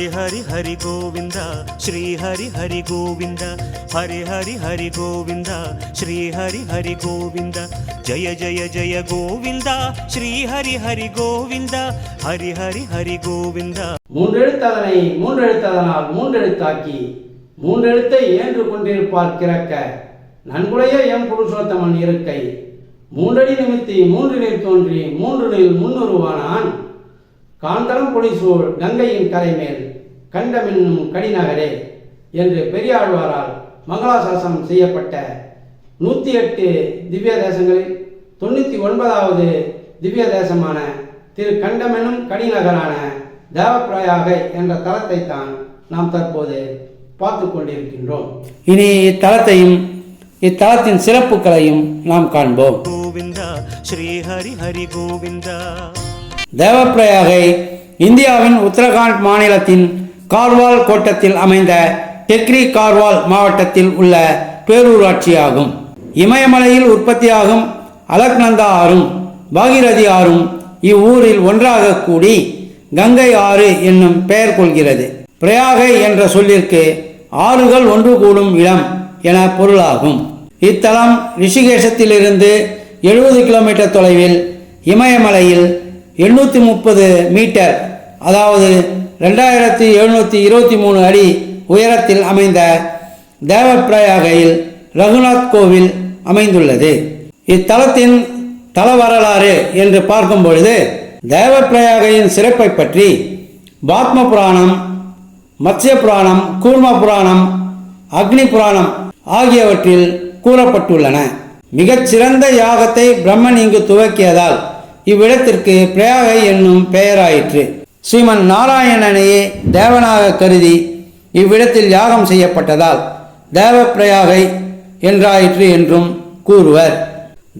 ஹரி ஹரி ஹரி கோவிந்தா ஸ்ரீ ஹரி ஹரி கோவிந்தா ஹரி ஹரி ஹரி கோவிந்தா ஸ்ரீ ஹரி ஹரி கோவிந்தா ஜய ஜய ஜய கோவிந்தா ஸ்ரீ ஹரி ஹரி கோவிந்தா ஹரி ஹரி ஹரி கோவிந்தா. மூன்று எழுத்தாளனை மூன்று எழுத்தாளனால் மூன்று எழுத்தாக்கி மூன்று எழுத்தை ஏன்று கொண்டிருப்பார் கிறக்க நன்குடைய எம் புருஷோத்தமன் இருக்கை. மூன்றடி நிமித்தி மூன்றினில் தோன்றி மூன்றினில் முன்னுருவானான். காந்தளம் பொலிசூழ் கங்கையின் கரை மேல் கண்டமென்னும் கடிநகரே என்று பெரியாழ்வாரால் மங்களாசாசனம் செய்யப்பட்ட நூற்றி எட்டு திவ்ய தேசங்களில் தொண்ணூற்றி ஒன்பதாவது திவ்ய தேசமான திரு கண்டமெனும் கடிநகரான தேவப்பிராயாக என்ற தளத்தை தான் நாம் தற்போது பார்த்து கொண்டிருக்கின்றோம். இனி இத்தலத்தையும் இத்தலத்தின் சிறப்புகளையும் நாம் காண்போம். கோவிந்தா ஸ்ரீ ஹரி ஹரி கோவிந்தா. தேவப்பிரயாகை இந்தியாவின் உத்தரகாண்ட் மாநிலத்தின் கார்வால் கோட்டத்தில் அமைந்த டெக்ரி கார்வால் மாவட்டத்தில் உள்ள பேரூராட்சியாகும். இமயமலையில் உற்பத்தியாகும் அலக்நந்தா ஆறும் பாகிரதி ஆறும் இவ்வூரில் ஒன்றாக கூடி கங்கை ஆறு என்னும் பெயர் கொள்கிறது. பிரயாகை என்ற சொல்லிற்கு ஆறுகள் ஒன்று கூடும் இடம் என பொருளாகும். இத்தலம் ரிஷிகேஷத்திலிருந்து எழுபது கிலோமீட்டர் தொலைவில் இமயமலையில் எண்ணூற்றி முப்பது மீட்டர் அதாவது ரெண்டாயிரத்தி எழுநூற்றி இருபத்தி மூணு அடி உயரத்தில் அமைந்த தேவப்பிரயாகையில் ரகுநாத் கோவில் அமைந்துள்ளது. இத்தலத்தின் தல வரலாறு என்று பார்க்கும் பொழுது தேவப்பிரயாகையின் சிறப்பை பற்றி பாத்ம புராணம் மத்ய புராணம் கூர்ம புராணம் அக்னி புராணம் ஆகியவற்றில் கூறப்பட்டுள்ளன. மிகச்சிறந்த யாகத்தை பிரம்மன் இங்கு துவக்கியதால் இவ்விடத்திற்கு பிரயாகை என்னும் பெயராயிற்று. ஸ்ரீமன் நாராயணனையே தேவனாக கருதி இவ்விடத்தில் யாகம் செய்யப்பட்டதால் தேவப்பிரயாகை என்றாயிற்று என்றும் கூறுவர்.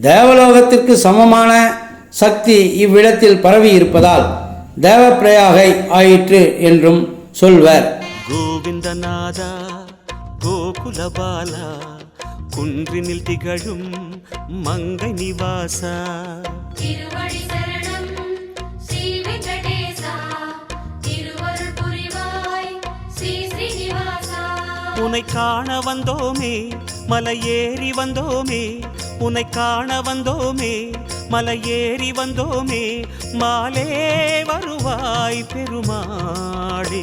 தேவலோகத்திற்கு சமமான சக்தி இவ்விடத்தில் பரவி இருப்பதால் தேவப்பிரயாகை ஆயிற்று என்றும் சொல்வர். கோவிந்தநாத கோகுல பாலா குன்றினில் திகழும் மங்கை நிவாசா. உனை காண வந்தோமே மலை ஏறி வந்தோமே உனை காண வந்தோமே மலை ஏறி வந்தோமே மாலே வருவாய் பெருமாளே.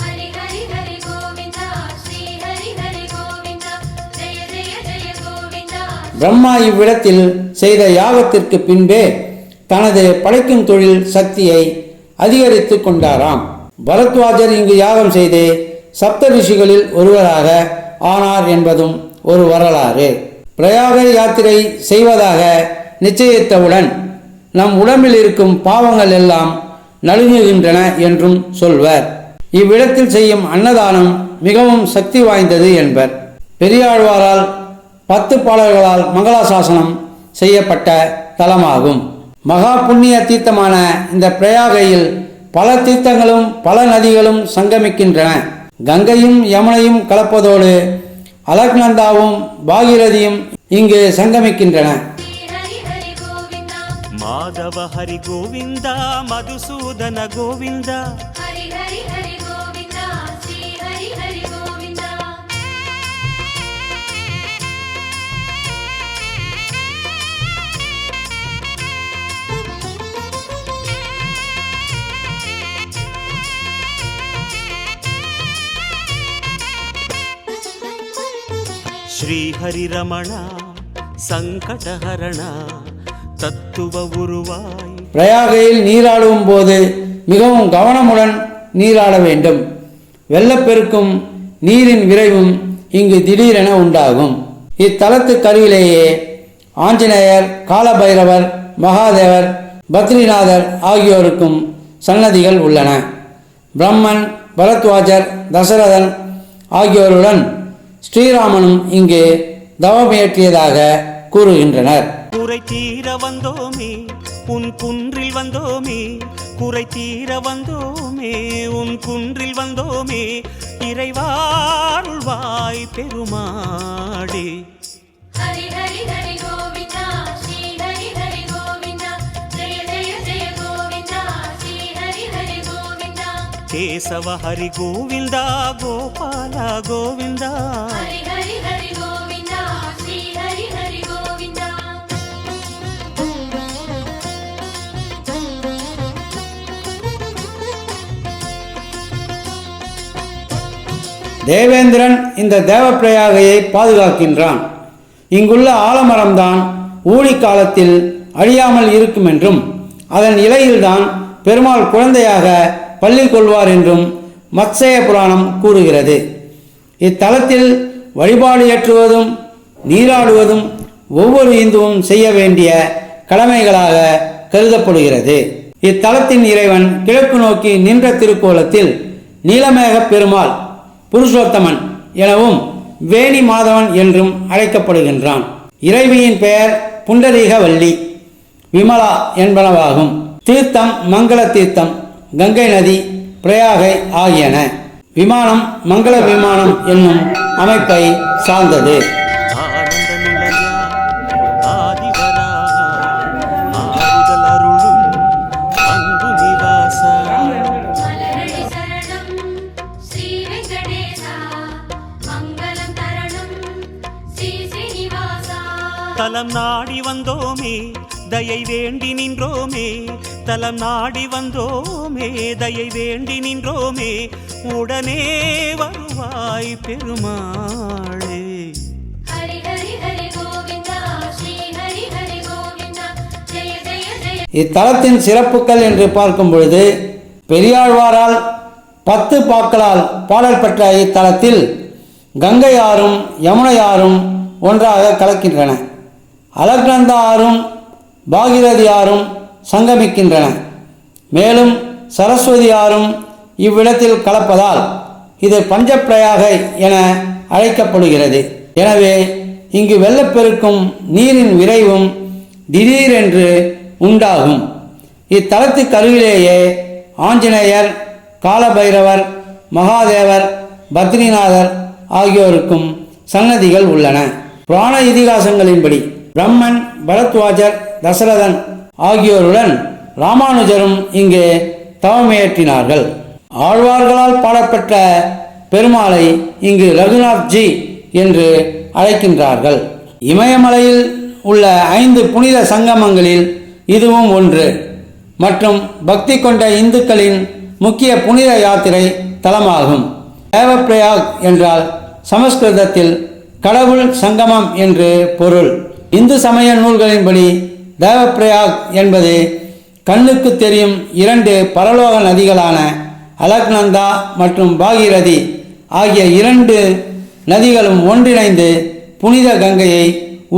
ஹரி ஹரி ஹரி கோவிந்தா ஸ்ரீ ஹரி ஹரி கோவிந்தா ஜெய ஜெய ஜெய கோவிந்தா. பிரம்மா இவ்விடத்தில் செய்த யாகத்திற்கு பின்பே தனது படைக்கும் தொழில் சக்தியை அதிகரித்து கொண்டாராம். பரத்வாஜர் இங்கு யாகம் செய்து சப்த ரிஷிகளில் ஒருவராக ஆனார் என்பதும் ஒரு வரலாறு. பிரயாக யாத்திரை செய்வதாக நிச்சயித்தவுடன் நம் உடம்பில் இருக்கும் பாவங்கள் எல்லாம் நழுங்குகின்றன என்றும் சொல்வர். இவ்விடத்தில் செய்யும் அன்னதானம் மிகவும் சக்தி வாய்ந்தது என்பர். பெரியாழ்வாரால் பத்து பாடல்களால் மங்களாசாசனம் செய்யப்பட்ட தலமாகும். மகா புண்ணிய தீர்த்தமான இந்த பிரயாகையில் பல தீர்த்தங்களும் பல நதிகளும் சங்கமிக்கின்றன. கங்கையும் யமுனையும் கலப்பதோடு அலக்நந்தாவும் பாகீரதியும் இங்கு சங்கமிக்கின்றன. மாதவ ஹரி கோவிந்த மதுசூதன கோவிந்த. ஹரி ஹரி ஹரி கோவிந்தா ஸ்ரீஹரி சங்கடஹரணா தத்துவ உருவாய். பிரயாகையில் நீராடும் போது மிகவும் கவனமுடன் நீராட வேண்டும். வெள்ளப்பெருக்கும் நீரின் விரைவும் இங்கு திடீரென உண்டாகும். இத்தலத்துக்கு அருகிலேயே ஆஞ்சநேயர் காலபைரவர் மகாதேவர் பத்ரிநாதர் ஆகியோருக்கும் சன்னதிகள் உள்ளன. பிரம்மன் பரத்வாஜர் தசரதன் ஆகியோருடன் ஸ்ரீராமனும் இங்கே தவமியற்றியதாக கூறுகின்றனர். குறை தீர வந்தோமே உன் குன்றில் வந்தோமே குறை தீர வந்தோமே உன் குன்றில் வந்தோமே இறைவாருள்வாய் பெருமாடே ಕೇಸವ ಹರಿ ಗೋವಿಂದ ಗೋಪಾಲ ಗೋವಿಂದ. தேவேந்திரன் இந்த தேவப்பிரயாகையை பாதுகாக்கின்றான். இங்குள்ள ஆலமரம்தான் ஊழி காலத்தில் அழியாமல் இருக்கும் என்றும் அதன் இலையில்தான் பெருமாள் குழந்தையாக பள்ளி கொள்வார் என்றும் மத்சய புராணம் கூறுகிறது. இத்தலத்தில் வழிபாடு ஏற்றுவதும் நீராடுவதும் ஒவ்வொரு இந்துவும் செய்ய வேண்டிய கடமைகளாக கருதப்படுகிறது. இத்தலத்தின் இறைவன் கிழக்கு நோக்கி நின்ற திருக்கோலத்தில் நீலமேக பெருமாள் புருஷோத்தமன் எனவும் வேணி மாதவன் என்றும் அழைக்கப்படுகின்றான். இறைவியின் பெயர் புண்டரீகவல்லி விமலா என்பனவாகும். தீர்த்தம் மங்கள தீர்த்தம் கங்கை நதி பிரயாகை ஆகியன. விமானம் மங்கள விமானம் என்னும் அமைப்பை சார்ந்தது. தயை வேண்டி நின்றோமே தலம் நாடி வந்தோமே தயை வேண்டி நின்றோமே உடனே வருவாய் பெருமாளே. ஹரி ஹரி ஹரி கோவிந்தா ஸ்ரீ ஹரி ஹரி கோவிந்தா ஜெய ஜெய ஜெய. இத்தலத்தின் சிறப்புகள் என்று பார்க்கும் பொழுது பெரியாழ்வாரால் பத்து பாக்களால் பாடல் பெற்ற இத்தலத்தில் கங்கை ஆறும் யமுனை ஆறும் ஒன்றாக கலக்கின்றன. அலக்நந்த ஆறும் பாகிரதி ஆறும் சங்கமிக்கின்றன. மேலும் சரஸ்வதி ஆறும் இவ்விடத்தில் கலப்பதால் இது பஞ்சப்பிரயாக என அழைக்கப்படுகிறது. எனவே இங்கு வெள்ளப்பெருக்கும் நீரின் விரைவும் திடீரென்று உண்டாகும். இத்தலத்துக்கு அருகிலேயே ஆஞ்சநேயர் காலபைரவர் மகாதேவர் பத்ரிநாதர் ஆகியோருக்கும் சன்னதிகள் உள்ளன. புராண இதிகாசங்களின்படி பிரம்மன் பரத்வாஜர் தசரதன் ஆகியோருடன் ராமானுஜரும் இங்கே தவமியற்றினார்கள் ஆழ்வார்களால் பாடப்பட்ட பெருமாளை இங்கு ரகுநாத் ஜி என்று அழைக்கின்றார்கள். இமயமலையில் உள்ள ஐந்து புனித சங்கமங்களில் இதுவும் ஒன்று. மற்றும் பக்தி கொண்ட இந்துக்களின் முக்கிய புனித யாத்திரை தலமாகும். தேவப்பிரயாக் என்றால் சமஸ்கிருதத்தில் கடவுள் சங்கமம் என்று பொருள். இந்து சமய நூல்களின்படி தேவப்பிரயாக் என்பது கண்ணுக்கு தெரியும் இரண்டு பரலோக நதிகளான அலக்நந்தா மற்றும் பாகீரதி ஆகிய இரண்டு நதிகளும் ஒன்றிணைந்து புனித கங்கையை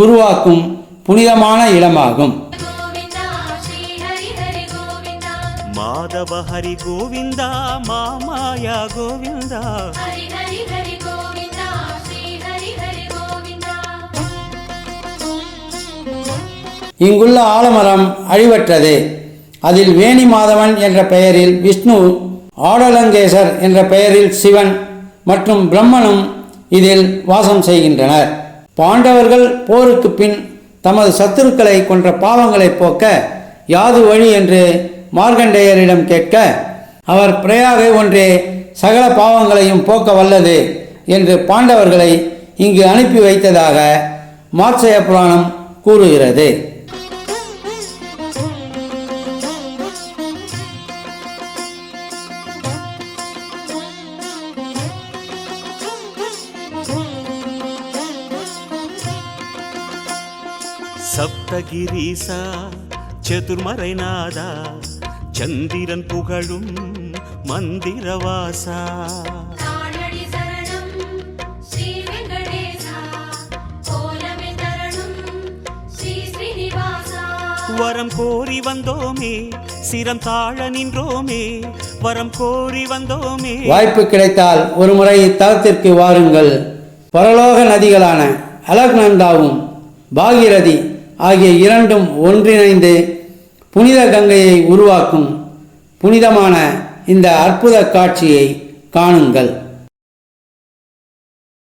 உருவாக்கும் புனிதமான இடமாகும். கோவிந்தா ஸ்ரீ ஹரி ஹரி கோவிந்தா. மாதவ ஹரி கோவிந்த மாமாயா கோவிந்த. ஹரி ஹரி ஹரி கோவிந்தா இங்குள்ள ஆலமரம் அழிவற்றது. அதில் வேணி மாதவன் என்ற பெயரில் விஷ்ணு ஆடலங்கேசர் என்ற பெயரில் சிவன் மற்றும் பிரம்மனும் இதில் வாசம் செய்கின்றனர். பாண்டவர்கள் போருக்கு பின் தமது சத்துருக்களை கொன்ற பாவங்களை போக்க யாது வழி என்று மார்க்கண்டேயரிடம் கேட்க அவர் பிரயாகை ஒன்றே சகல பாவங்களையும் போக்க வல்லது என்று பாண்டவர்களை இங்கு அனுப்பி வைத்ததாக மார்சய புராணம் கூறுகிறது. சப்தகிரீசா சதுர்மறைநாதா சந்திரன் புகழும் மந்திரவாசா. தாழடி சரணம் ஸ்ரீ வெங்கடேசா கோலமே தரணம் ஸ்ரீ ஸ்ரீனிவாசா வரம் கோரி வந்தோமே சிரம் தாழ நின்றோமே வரம் கோரி வந்தோமே. வாய்ப்பு கிடைத்தால் ஒரு முறை இத்தலத்திற்கு வாருங்கள். பரலோக நதிகளான அலக்நந்தாவும் பாகிரதி ஆகிய இரண்டும் ஒன்றிணைந்து புனித கங்கையை உருவாக்கும் புனிதமான இந்த அற்புத காட்சியை காணுங்கள்.